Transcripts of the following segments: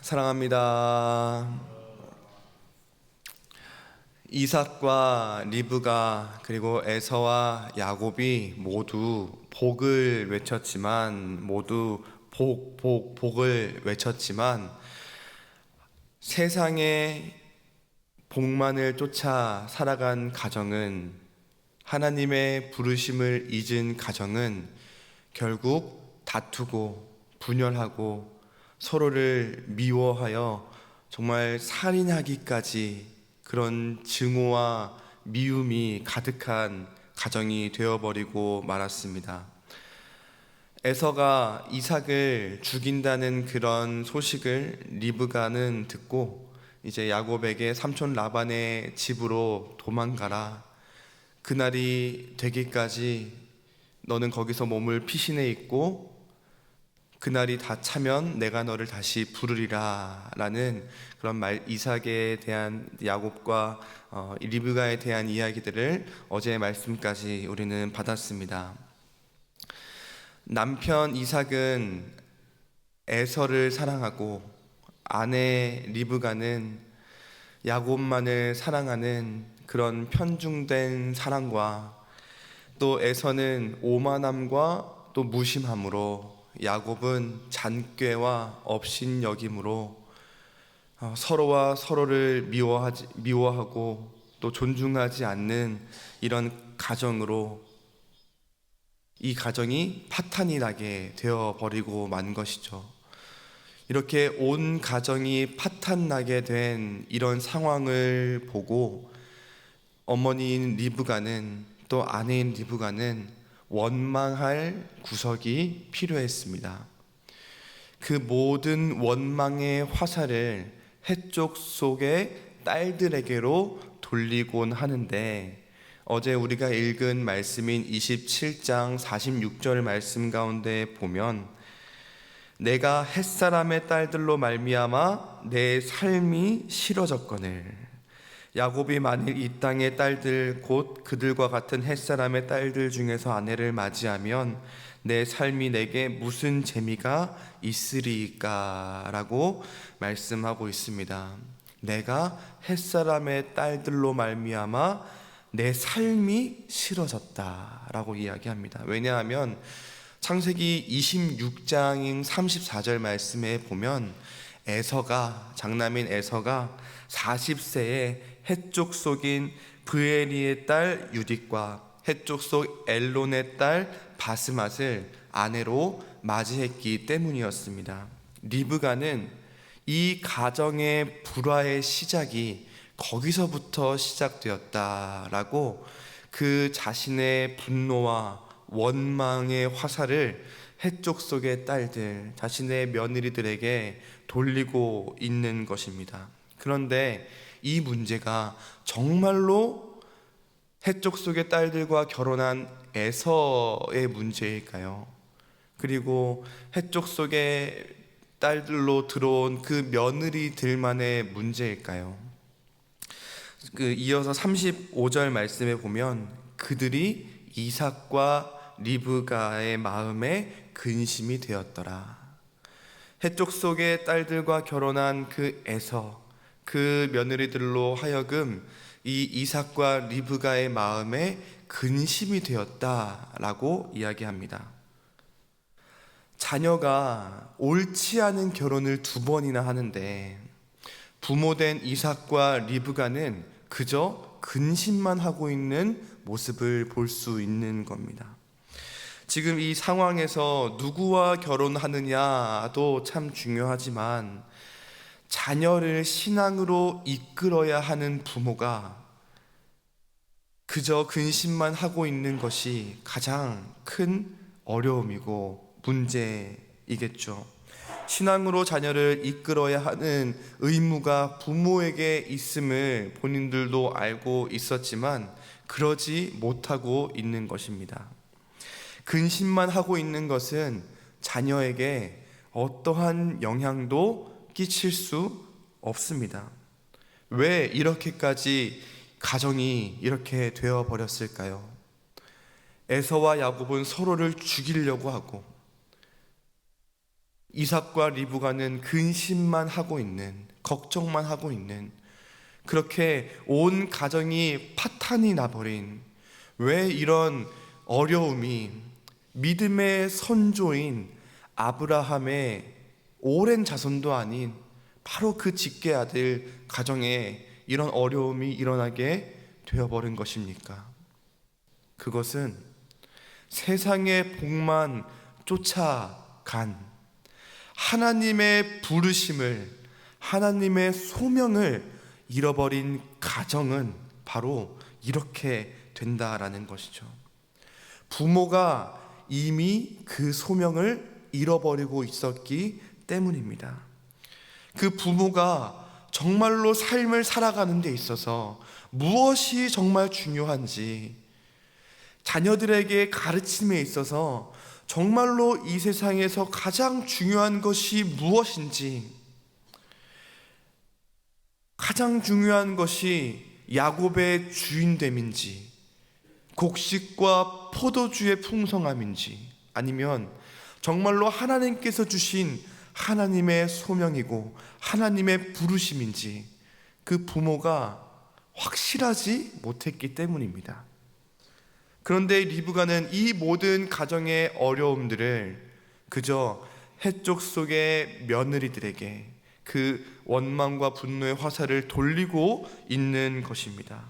사랑합니다. 이삭과 리브가 그리고 에서와 야곱이 모두 복을 외쳤지만 모두 복, 복, 복을 외쳤지만 세상에 복만을 쫓아 살아간 가정은 하나님의 부르심을 잊은 가정은 결국 다투고 분열하고 서로를 미워하여 정말 살인하기까지 그런 증오와 미움이 가득한 가정이 되어버리고 말았습니다. 에서가 이삭을 죽인다는 그런 소식을 리브가는 듣고 이제 야곱에게 삼촌 라반의 집으로 도망가라. 그날이 되기까지 너는 거기서 몸을 피신해 있고 그날이 다 차면 내가 너를 다시 부르리라 라는 그런 말 이삭에 대한 야곱과 어, 리브가에 대한 이야기들을 어제 말씀까지 우리는 받았습니다. 남편 이삭은 에서를 사랑하고 아내 리브가는 야곱만을 사랑하는 그런 편중된 사랑과 또 에서는 오만함과 또 무심함으로 야곱은 잔꾀와 업신여김으로 어, 서로와 서로를 미워하지, 미워하고 또 존중하지 않는 이런 가정으로 이 가정이 파탄이 나게 되어 버리고 만 것이죠. 이렇게 온 가정이 파탄 나게 된 이런 상황을 보고 어머니인 리브가는 또 아내인 리브가는 원망할 구석이 필요했습니다. 그 모든 원망의 화살을 해쪽 속의 딸들에게로 돌리곤 하는데 어제 우리가 읽은 말씀인 27장 46절 말씀 가운데 보면 내가 햇사람의 딸들로 말미암아 내 삶이 싫어졌거늘 야곱이 만일 이 땅의 딸들 곧 그들과 같은 햇사람의 딸들 중에서 아내를 맞이하면 내 삶이 내게 무슨 재미가 있으리까라고 말씀하고 있습니다. 내가 햇사람의 딸들로 말미암아 내 삶이 싫어졌다라고 이야기합니다. 왜냐하면 창세기 26장인 34절 말씀에 보면 에서가 장남인 에서가 40세에 해쪽 속인 브에리의 딸 유딕과 해쪽 속 엘론의 딸 바스맛을 아내로 맞이했기 때문이었습니다. 리브가는 이 가정의 불화의 시작이 거기서부터 시작되었다라고 그 자신의 분노와 원망의 화살을 해쪽 속의 딸들, 자신의 며느리들에게 돌리고 있는 것입니다. 그런데 이 문제가 정말로 해쪽 속의 딸들과 결혼한 에서의 문제일까요? 그리고 해쪽 속의 딸들로 들어온 그 며느리들만의 문제일까요? 그 이어서 35절 말씀에 보면 그들이 이삭과 리브가의 마음에 근심이 되었더라. 해쪽 속의 딸들과 결혼한 그 에서 그 며느리들로 하여금 이 이삭과 리브가의 마음에 근심이 되었다라고 이야기합니다. 자녀가 옳지 않은 결혼을 두 번이나 하는데 부모된 이삭과 리브가는 그저 근심만 하고 있는 모습을 볼 수 있는 겁니다. 지금 이 상황에서 누구와 결혼하느냐도 참 중요하지만 자녀를 신앙으로 이끌어야 하는 부모가 그저 근심만 하고 있는 것이 가장 큰 어려움이고 문제이겠죠. 신앙으로 자녀를 이끌어야 하는 의무가 부모에게 있음을 본인들도 알고 있었지만 그러지 못하고 있는 것입니다. 근심만 하고 있는 것은 자녀에게 어떠한 영향도 끼칠 수 없습니다. 왜 이렇게까지 가정이 이렇게 되어 버렸을까요? 에서와 야곱은 서로를 죽이려고 하고 이삭과 리브가는 근심만 하고 있는 걱정만 하고 있는 그렇게 온 가정이 파탄이 나버린 왜 이런 어려움이 믿음의 선조인 아브라함의 오랜 자손도 아닌 바로 그 직계 아들 가정에 이런 어려움이 일어나게 되어버린 것입니까? 그것은 세상의 복만 쫓아간 하나님의 부르심을 하나님의 소명을 잃어버린 가정은 바로 이렇게 된다라는 것이죠. 부모가 이미 그 소명을 잃어버리고 있었기 때문입니다. 그 부모가 정말로 삶을 살아가는 데 있어서 무엇이 정말 중요한지 자녀들에게 가르침에 있어서 정말로 이 세상에서 가장 중요한 것이 무엇인지 가장 중요한 것이 야곱의 주인됨인지 곡식과 포도주의 풍성함인지 아니면 정말로 하나님께서 주신 하나님의 소명이고 하나님의 부르심인지 그 부모가 확실하지 못했기 때문입니다. 그런데 리브가는 이 모든 가정의 어려움들을 그저 해쪽 속의 며느리들에게 그 원망과 분노의 화살을 돌리고 있는 것입니다.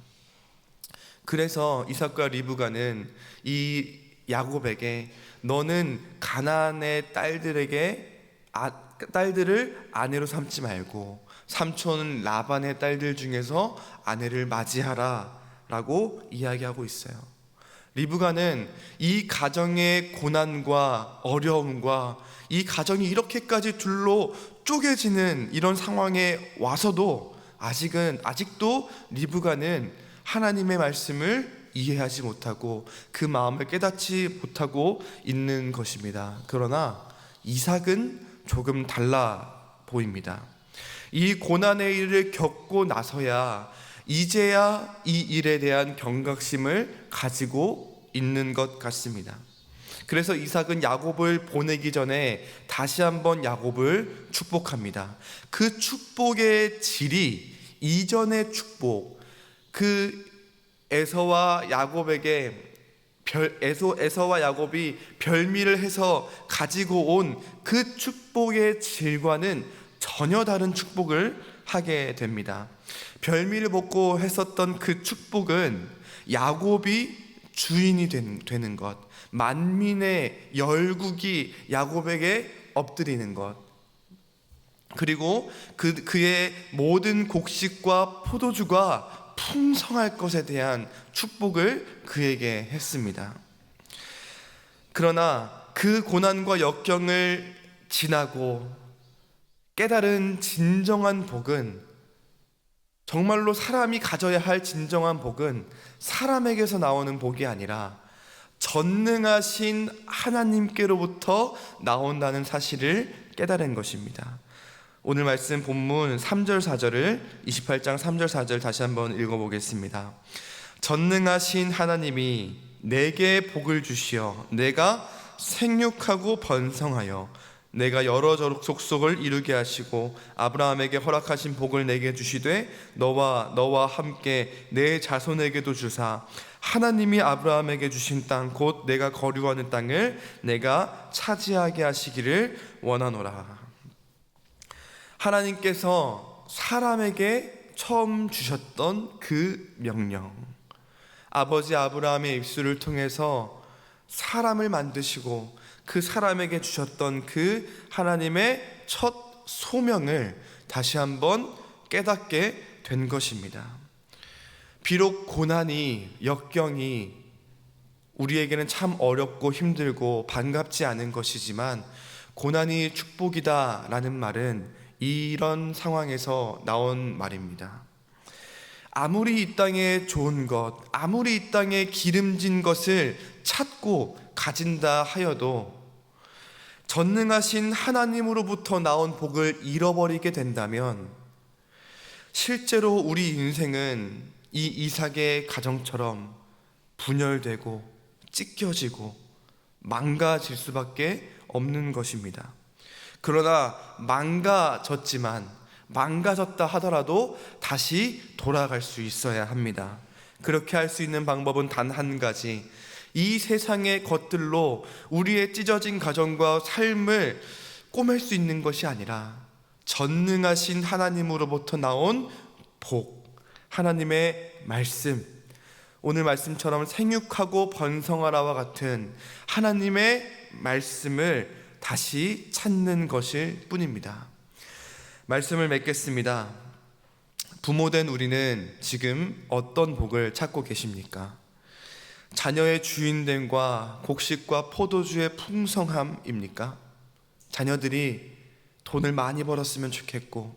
그래서 이삭과 리브가는 이 야곱에게 너는 가나안의 딸들에게 아, 딸들을 아내로 삼지 말고 삼촌 라반의 딸들 중에서 아내를 맞이하라라고 이야기하고 있어요. 리브가는 이 가정의 고난과 어려움과 이 가정이 이렇게까지 둘로 쪼개지는 이런 상황에 와서도 아직은 아직도 리브가는 하나님의 말씀을 이해하지 못하고 그 마음을 깨닫지 못하고 있는 것입니다. 그러나 이삭은 조금 달라 보입니다. 이 고난의 일을 겪고 나서야 이제야 이 일에 대한 경각심을 가지고 있는 것 같습니다. 그래서 이삭은 야곱을 보내기 전에 다시 한번 야곱을 축복합니다. 그 축복의 질이 이전의 축복, 그 에서와 야곱에게 별, 에서, 에서와 야곱이 별미를 해서 가지고 온 그 축복의 질과는 전혀 다른 축복을 하게 됩니다. 별미를 먹고 했었던 그 축복은 야곱이 주인이 된, 되는 것, 만민의 열국이 야곱에게 엎드리는 것, 그리고 그, 그의 모든 곡식과 포도주가 풍성할 것에 대한 축복을 그에게 했습니다. 그러나 그 고난과 역경을 지나고 깨달은 진정한 복은 정말로 사람이 가져야 할 진정한 복은 사람에게서 나오는 복이 아니라 전능하신 하나님께로부터 나온다는 사실을 깨달은 것입니다. 오늘 말씀 본문 3절 4절을 28장 3절 4절 다시 한번 읽어보겠습니다. 전능하신 하나님이 내게 복을 주시어 내가 생육하고 번성하여 내가 여러 족속을 이루게 하시고 아브라함에게 허락하신 복을 내게 주시되 너와 너와 함께 내 자손에게도 주사 하나님이 아브라함에게 주신 땅 곧 내가 거류하는 땅을 내가 차지하게 하시기를 원하노라. 하나님께서 사람에게 처음 주셨던 그 명령. 아버지 아브라함의 입술을 통해서 사람을 만드시고 그 사람에게 주셨던 그 하나님의 첫 소명을 다시 한번 깨닫게 된 것입니다. 비록 고난이, 역경이 우리에게는 참 어렵고 힘들고 반갑지 않은 것이지만 고난이 축복이다라는 말은 이런 상황에서 나온 말입니다. 아무리 이 땅에 좋은 것, 아무리 이 땅에 기름진 것을 찾고 가진다 하여도 전능하신 하나님으로부터 나온 복을 잃어버리게 된다면 실제로 우리 인생은 이 이삭의 가정처럼 분열되고 찢겨지고 망가질 수밖에 없는 것입니다. 그러나 망가졌지만 망가졌다 하더라도 다시 돌아갈 수 있어야 합니다. 그렇게 할 수 있는 방법은 단 한 가지. 이 세상의 것들로 우리의 찢어진 가정과 삶을 꼬맬 수 있는 것이 아니라 전능하신 하나님으로부터 나온 복, 하나님의 말씀, 오늘 말씀처럼 생육하고 번성하라와 같은 하나님의 말씀을 다시 찾는 것일 뿐입니다. 말씀을 맺겠습니다. 부모된 우리는 지금 어떤 복을 찾고 계십니까? 자녀의 주인됨과 곡식과 포도주의 풍성함입니까? 자녀들이 돈을 많이 벌었으면 좋겠고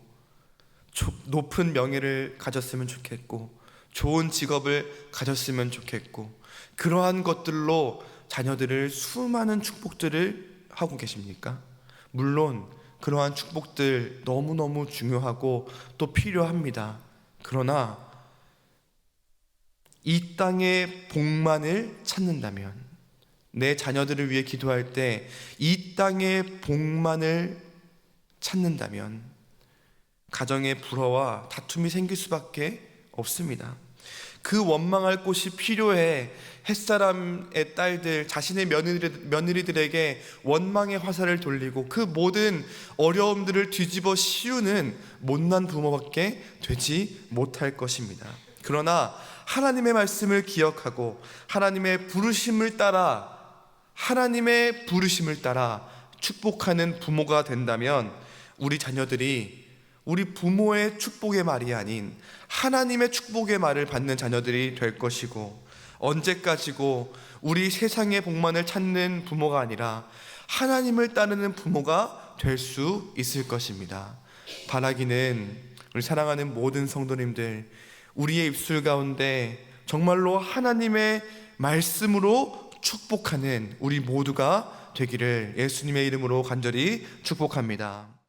조- 높은 명예를 가졌으면 좋겠고 좋은 직업을 가졌으면 좋겠고 그러한 것들로 자녀들을 수많은 축복들을 하고 계십니까? 물론 그러한 축복들 너무너무 중요하고 또 필요합니다. 그러나 이 땅의 복만을 찾는다면 내 자녀들을 위해 기도할 때 이 땅의 복만을 찾는다면 가정의 불화와 다툼이 생길 수밖에 없습니다. 그 원망할 곳이 필요해 햇사람의 딸들 자신의 며느리, 며느리들 에게 원망의 화살을 돌리고 그 모든 어려움들을 뒤집어 씌우는 못난 부모밖에 되지 못할 것입니다. 그러나 하나님의 말씀을 기억하고 하나님의 부르심을 따라 하나님의 부르심을 따라 축복하는 부모가 된다면 우리 자녀들이 우리 부모의 축복의 말이 아닌 하나님의 축복의 말을 받는 자녀들이 될 것이고 언제까지고 우리 세상의 복만을 찾는 부모가 아니라 하나님을 따르는 부모가 될 수 있을 것입니다. 바라기는 우리 사랑하는 모든 성도님들 우리의 입술 가운데 정말로 하나님의 말씀으로 축복하는 우리 모두가 되기를 예수님의 이름으로 간절히 축복합니다.